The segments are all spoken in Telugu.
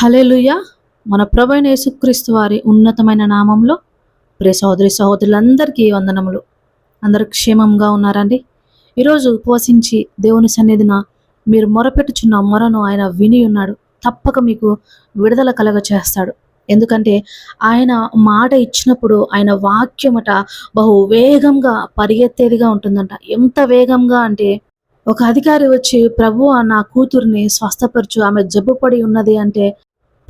హలెలుయ మన ప్రభైన యేసుక్రీస్తు వారి ఉన్నతమైన నామంలో ప్రియ సహోదరి సహోదరులందరికీ వందనములు. అందరూ క్షేమంగా ఉన్నారండి. ఈరోజు ఉపవసించి దేవుని సన్నిధిన మీరు మొరపెట్టుచున్న మొరను ఆయన విని ఉన్నాడు. తప్పక మీకు విడుదల కలగ చేస్తాడు ఎందుకంటే ఆయన మాట ఇచ్చినప్పుడు ఆయన వాక్యమట బహు వేగంగా పరిగెత్తేదిగా ఉంటుందంట. ఎంత వేగంగా అంటే ఒక అధికారి వచ్చి ప్రభు నా కూతుర్ని స్వస్థపరచు. ఆమె జబ్బుపడి ఉన్నది అంటే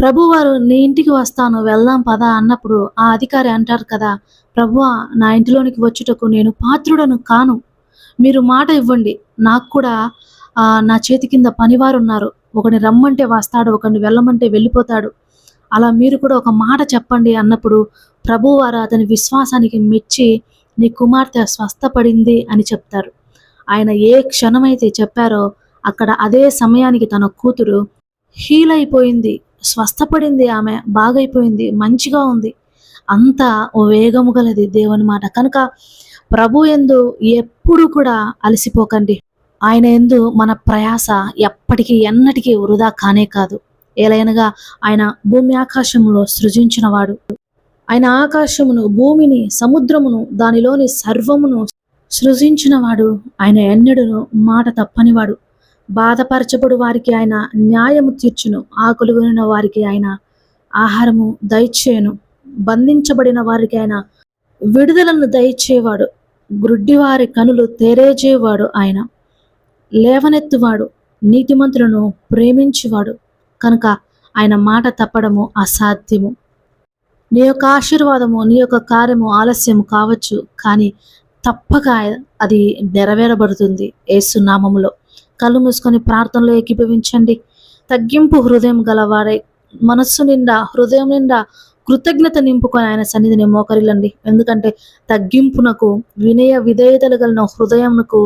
ప్రభువారు నీ ఇంటికి వస్తాను వెళ్దాం పదా అన్నప్పుడు ఆ అధికారి అంటారు కదా ప్రభువా నా ఇంటిలోనికి వచ్చుటకు నేను పాత్రుడను కాను. మీరు మాట ఇవ్వండి. నాకు కూడా నా చేతి కింద పనివారు ఉన్నారు ఒకని రమ్మంటే వస్తాడు ఒకని వెళ్ళమంటే వెళ్ళిపోతాడు. అలా మీరు కూడా ఒక మాట చెప్పండి అన్నప్పుడు ప్రభువారు అతని విశ్వాసానికి మెచ్చి నీ కుమార్తె స్వస్థపడింది అని చెప్తారు. ఆయన ఏ క్షణమైతే చెప్పారో అక్కడ అదే సమయానికి తన కూతురు హీల్ అయిపోయింది స్వస్థపడింది ఆమె బాగైపోయింది మంచిగా ఉంది. అంత వేగము గలది దేవుని మాట. కనుక ప్రభు ఎందు ఎప్పుడు కూడా అలసిపోకండి. ఆయన ఎందు మన ప్రయాస ఎప్పటికీ ఎన్నటికీ వృధా కానే కాదు. ఏలైనగా ఆయన భూమి ఆకాశములో సృజించినవాడు. ఆయన ఆకాశమును భూమిని సముద్రమును దానిలోని సర్వమును సృజించినవాడు. ఆయన ఎన్నడను మాట తప్పనివాడు. బాధపరచబడు వారికి ఆయన న్యాయము తీర్చును. ఆకులుగొనిన వారికి ఆయన ఆహారము దయచేయను. బంధించబడిన వారికి ఆయన విడుదలను దయచేవాడు. గ్రుడ్డివారి కనులు తెరేజేవాడు ఆయన. లేవనెత్తువాడు. నీతిమంతులను ప్రేమించేవాడు. కనుక ఆయన మాట తప్పడము అసాధ్యము. నీ యొక్క ఆశీర్వాదము నీ యొక్క కార్యము ఆలస్యము కావచ్చు కానీ తప్పక అది నెరవేరబడుతుంది. ఏసునామములో. కళ్ళు మూసుకొని ప్రార్థనలో ఏకీభవించండి. తగ్గింపు హృదయం గలవారై మనస్సు నిండా హృదయం నిండా కృతజ్ఞత నింపుకొని ఆయన సన్నిధిని మోకరిల్లండి. ఎందుకంటే తగ్గింపునకు వినయ విధేయతలు కలిగిన హృదయంకు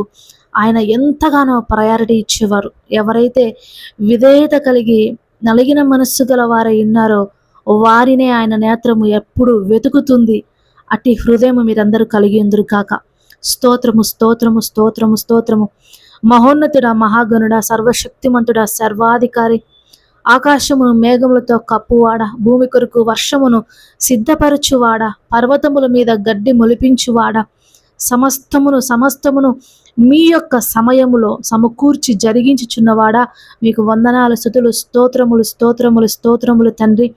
ఆయన ఎంతగానో ప్రయారిటీ ఇచ్చేవారు. ఎవరైతే విధేయత కలిగి నలిగిన మనస్సు గల వారై ఉన్నారో వారినే ఆయన నేత్రము ఎప్పుడు వెతుకుతుంది. అట్టి హృదయం మీరందరూ కలిగి ఉందరు కాక స్తోత్రము స్తోత్రము స్తోత్రము స్తోత్రము. మహోన్నతుడ మహాగణుడ సర్వశక్తిమంతుడ సర్వాధికారి. ఆకాశమును మేఘములతో కప్పువాడ భూమి కొరకు వర్షమును సిద్ధపరచువాడ పర్వతముల మీద గడ్డి మొలిపించువాడ. సమస్తమును సమస్తమును మీ యొక్క సమయములో సమకూర్చి జరిగించుచున్నవాడా. మీకు వందనాలు స్థుతులు స్తోత్రములు స్తోత్రములు స్తోత్రములు తండ్రి.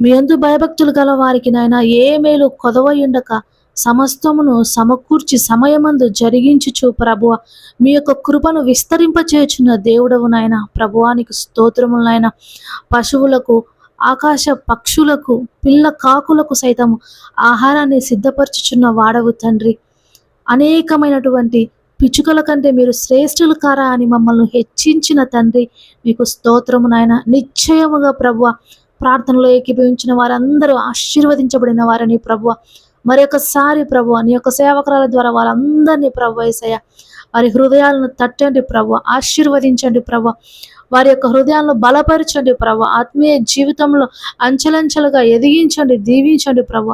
మీ అందు భయభక్తులు గల వారికి నాయన ఏ మేలు కొదవయుండక. సమస్తమును సమకూర్చి సమయమందు జరిగించుచు ప్రభువ. మీ యొక్క కృపను విస్తరింపచేయుచున్న దేవుడవు నాయన. ప్రభువానికి స్తోత్రములైన పశువులకు ఆకాశ పక్షులకు పిల్ల కాకులకు సైతము ఆహారాన్ని సిద్ధపరచుచున్న వాడవు తండ్రి. అనేకమైనటువంటి పిచ్చుకల కంటే మీరు శ్రేష్ఠులు కారా అని మమ్మల్ని హెచ్చించిన తండ్రి. మీకు స్తోత్రము నాయన. నిశ్చయముగా ప్రభువ ప్రార్థనలో ఏకీభవించిన వారందరూ ఆశీర్వదించబడిన వారని ప్రభువ. మరొకసారి ప్రభు నీ యొక్క సేవకురాల ద్వారా వాళ్ళందరినీ ప్రభు వేసయ్య వారి హృదయాలను తట్టండి ప్రభు ఆశీర్వదించండి ప్రభు వారి యొక్క హృదయాలను బలపరచండి ప్రభు ఆత్మీయ జీవితంలో అంచెలంచెలుగా ఎదిగించండి దీవించండి ప్రభు.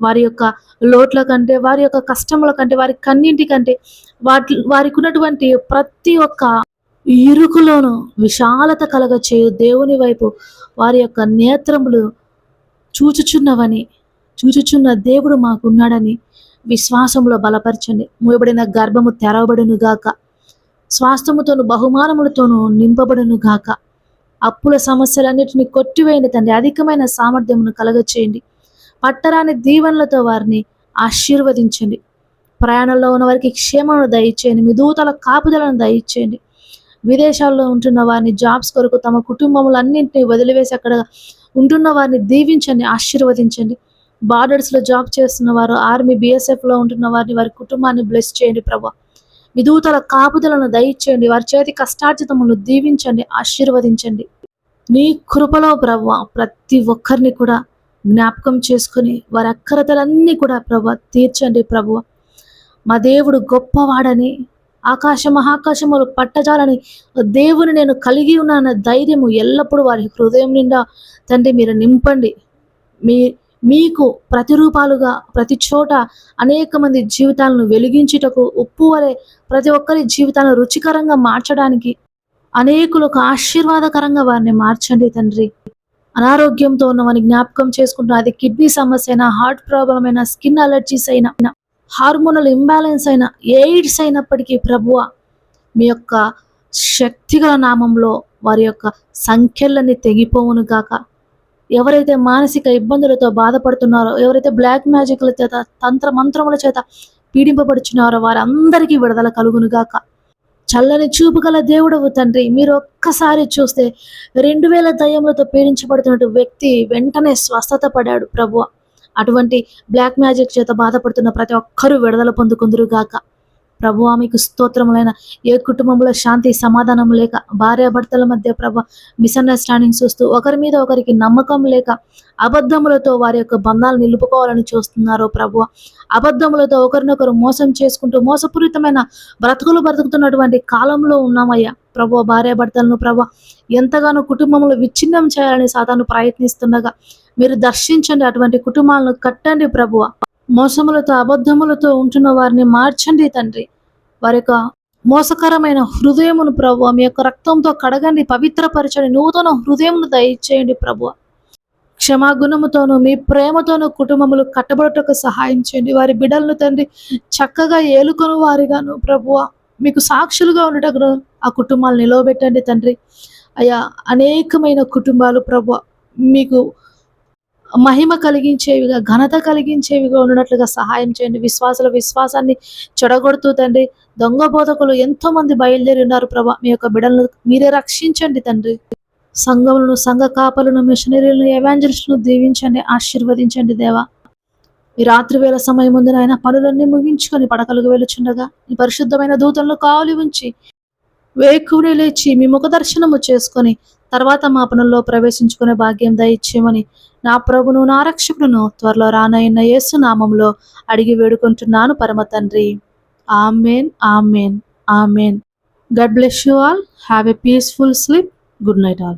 వారి యొక్క లోట్ల కంటే వారి యొక్క కష్టముల కంటే వారి కన్నింటి కంటే వాటి వారికి ఉన్నటువంటి ప్రతి ఒక్క ఇరుకులోను విశాలత కలగ చేయు దేవుని వైపు వారి యొక్క నేత్రములు చూచుచున్నవని చూచుచున్న దేవుడు మాకున్నాడని విశ్వాసంలో బలపరచండి. మూయబడిన గర్భము తెరవబడును గాక. స్వాస్థముతోను బహుమానములతోనూ నింపబడును గాక. అప్పుల సమస్యలన్నిటిని కొట్టివేయండి. తండ్రి అధికమైన సామర్థ్యమును కలగచేయండి. పట్టరాని దీవెనలతో వారిని ఆశీర్వదించండి. ప్రయాణంలో ఉన్న వారికి క్షేమను దయచేయండి. మీ దూతల కాపుదలను దయచేయండి. విదేశాల్లో ఉంటున్న వారిని జాబ్స్ కొరకు తమ కుటుంబములన్నింటినీ వదిలివేసి అక్కడ ఉంటున్న వారిని దీవించండి ఆశీర్వదించండి. బార్డర్స్లో జాబ్ చేస్తున్న వారు ఆర్మీ బీఎస్ఎఫ్లో ఉంటున్న వారిని వారి కుటుంబాన్ని బ్లెస్ చేయండి ప్రభా. విధూతల కాపుదలను దయచేయండి వారి చేతి కష్టార్జితమును దీవించండి ఆశీర్వదించండి. నీ కృపలో ప్రభా ప్రతి ఒక్కరిని కూడా జ్ఞాపకం చేసుకొని వారి అక్కరతలన్నీ కూడా ప్రభా తీర్చండి ప్రభు. మా దేవుడు గొప్పవాడని ఆకాశ మహాకాశములు పట్టజాలని దేవుని నేను కలిగి ఉన్నాన ధైర్యము ఎల్లప్పుడూ వారి హృదయం నిండా తండ్రి మీరు నింపండి. మీ మీకు ప్రతిరూపాలుగా ప్రతి చోట అనేక మంది జీవితాలను వెలిగించుటకు ఉప్పు వలె ప్రతి ఒక్కరి జీవితాలను రుచికరంగా మార్చడానికి అనేకులకు ఆశీర్వాదకరంగా వారిని మార్చండి తండ్రి. అనారోగ్యంతో ఉన్నవని జ్ఞాపకం చేసుకుంటున్నా అది కిడ్నీ సమస్య అయినా హార్ట్ ప్రాబ్లం అయినా స్కిన్ అలర్జీస్ అయినా హార్మోనల్ ఇంబ్యాలెన్స్ అయినా ఎయిడ్స్ అయినప్పటికీ ప్రభువ మీ యొక్క శక్తిగల నామంలో వారి యొక్క సంఖ్యలన్నీ తెగిపోవును గాక. ఎవరైతే మానసిక ఇబ్బందులతో బాధపడుతున్నారో ఎవరైతే బ్లాక్ మ్యాజిక్ల చేత తంత్ర మంత్రముల చేత పీడింపబడుచున్నారో వారందరికీ విడుదల కలుగును గాక చల్లని చూపు గల దేవుడవు తండ్రి మీరు ఒక్కసారి చూస్తే రెండు వేల దయ్యములతో పీడించబడుతున్నట్టు వ్యక్తి వెంటనే స్వస్థత పడాడు ప్రభు అటువంటి బ్లాక్ మ్యాజిక్ చేత బాధపడుతున్న ప్రతి ఒక్కరూ విడుదల పొందుకుందురు ప్రభువా ప్రభు మీకు స్తోత్రములైన ఏ కుటుంబంలో శాంతి సమాధానం లేక భార్యాభర్తల మధ్య ప్రభ మిస్అండర్స్టాండింగ్స్ వస్తూ ఒకరి మీద ఒకరికి నమ్మకం లేక అబద్ధములతో వారి యొక్క బంధాలు నిలుపుకోవాలని చూస్తున్నారో ప్రభు. అబద్ధములతో ఒకరినొకరు మోసం చేసుకుంటూ మోసపూరితమైన బ్రతుకులు బ్రతుకుతున్నటువంటి కాలంలో ఉన్నామయ్యా ప్రభు భార్యాభర్తలను ప్రభ ఎంతగానో కుటుంబంలో విచ్ఛిన్నం చేయాలని సాధారణ ప్రయత్నిస్తుండగా మీరు దర్శించండి అటువంటి కుటుంబాలను కట్టండి ప్రభువ మోసములతో అబద్ధములతో ఉంటున్న వారిని మార్చండి తండ్రి. వారి యొక్క మోసకరమైన హృదయమును ప్రభు మీ యొక్క రక్తంతో కడగండి పవిత్రపరచండి నూతన హృదయమును దయచేయండి ప్రభు క్షమాగుణముతోనూ మీ ప్రేమతోనూ కుటుంబములు కట్టబడటకు సహాయం చేయండి. వారి బిడలను తండ్రి చక్కగా ఏలుకొని వారిగాను ప్రభువ. మీకు సాక్షులుగా ఉండటకు ఆ కుటుంబాలు నిలవబెట్టండి తండ్రి. అయ్యా అనేకమైన కుటుంబాలు ప్రభు మీకు మహిమ కలిగించేవిగా ఘనత కలిగించేవిగా ఉన్నట్లుగా సహాయం చేయండి. విశ్వాసుల విశ్వాసాన్ని చెడగొడుతూ తండ్రి దొంగ బోధకులు ఎంతో మంది బయలుదేరి ఉన్నారు ప్రభా. మీ యొక్క బిడలను మీరే రక్షించండి తండ్రి. సంఘములను సంఘ కాపలను మిషనరీలను ఎవాంజలిస్టులను దీవించండి ఆశీర్వదించండి దేవా. ఈ రాత్రి వేళ సమయం ముందున ఆయన పనులన్నీ ముగించుకొని పడకలకు వెలుచుండగా ఈ పరిశుద్ధమైన దూతలను కావలి ఉంచి వేకుని లేచి మీ ముఖ దర్శనము చేసుకొని తర్వాత మా పనుల్లో ప్రవేశించుకునే భాగ్యం దయచేయమని నా ప్రభును నా రక్షకుడును త్వరలో రానయ్యన్న యేసు నామంలో అడిగి వేడుకుంటున్నాను పరమ తండ్రి. Amen amen amen. God bless you all. Have a peaceful sleep. Good night all.